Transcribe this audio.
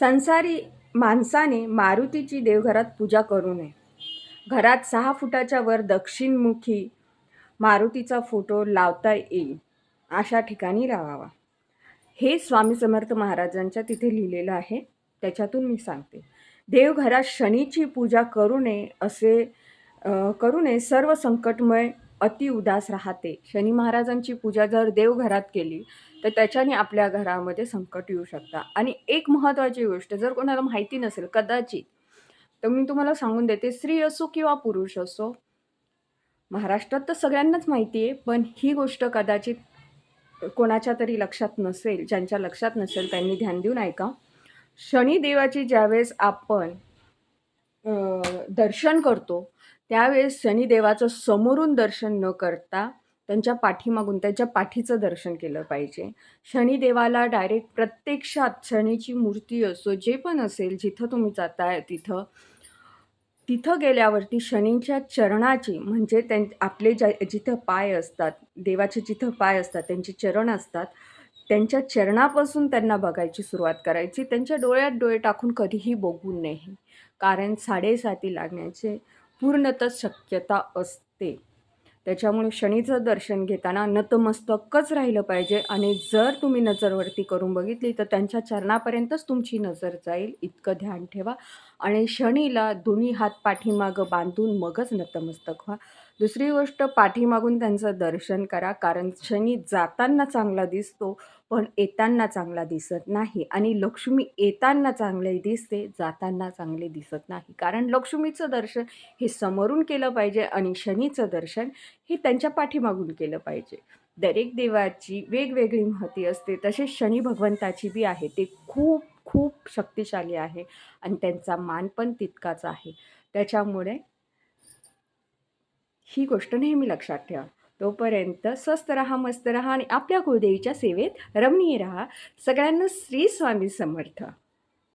संसारी माणसाने मारुतीची देवघरात पूजा करू नये. घरात सहा फुटाच्या वर दक्षिणमुखी मारुतीचा फोटो लावता येईल. अशा ठिकाणी लावावा हे स्वामी समर्थ महाराजांच्या तिथे लिहिलेलं आहे. त्याच्यातून मी सांगते. देवघरात शनीची पूजा करू नये असे करू नये. सर्व संकटमय अति उदास राहते. शनी महाराजांची पूजा जर देवघरात केली तर त्याच्याने आपल्या घरामध्ये संकट येऊ शकता. आणि एक महत्त्वाची गोष्ट जर कोणाला माहिती नसेल कदाचित तर मी तुम्हाला सांगून देते स्त्री असो किंवा पुरुष असो महाराष्ट्रात तर सगळ्यांनाच माहिती आहे पण ही गोष्ट कदाचित कोणाच्या तरी लक्षात नसेल ज्यांच्या लक्षात नसेल त्यांनी ध्यान देऊन ऐका. शनिदेवाची ज्यावेळेस आपण दर्शन करतो त्यावेळेस शनिदेवाचं समोरून दर्शन न करता त्यांच्या पाठीमागून त्यांच्या पाठीचं दर्शन केलं पाहिजे. शनिदेवाला डायरेक्ट प्रत्यक्षात शनीची मूर्ती असो जे पण असेल जिथं तुम्ही जाताय तिथं तिथं गेल्यावरती शनीच्या चरणाची म्हणजे त्यां आपले ज्या जिथं पाय असतात देवाचे जिथं पाय असतात त्यांचे चरण असतात त्यांच्या चरणापासून त्यांना बघायची सुरुवात करायची. त्यांच्या डोळ्यात डोळे टाकून कधीही बघू नये. कारण साडेसाती लागण्याचे पूर्णतः शक्यता असते. त्याच्यामुळे शनीचं दर्शन घेताना नतमस्तकच राहिलं पाहिजे आणि जर तुम्ही नजरवरती करून बघितली तर त्यांच्या चरणापर्यंतच तुमची नजर जाईल. इतकं ध्यान ठेवा. आणि शनीला दोन्ही हात पाठीमागं बांधून मगच नतमस्तक व्हा. दुसरी गोष्ट पाठीमागून त्यांचं दर्शन करा कारण शनी जाताना चांगला दिसतो पण येताना चांगला दिसत नाही. आणि लक्ष्मी येताना चांगले दिसते जाताना चांगले दिसत नाही. कारण लक्ष्मीचं दर्शन हे समोरून केलं पाहिजे आणि शनीचं दर्शन हे त्यांच्या पाठीमागून केलं पाहिजे. दरेक देवाची वेगवेगळी महती असते. तसेच शनी भगवंताची बी आहे. ते खूप खूप शक्तिशाली आहे आणि त्यांचा मान पण तितकाच आहे. त्याच्यामुळे ही गोष्ट नेहमी लक्षात ठेवा. तोपर्यंत स्वस्त राहा मस्त राहा आणि आपल्या कुलदेवीच्या सेवेत रमणीय राहा. सगळ्यांना श्री स्वामी समर्थ.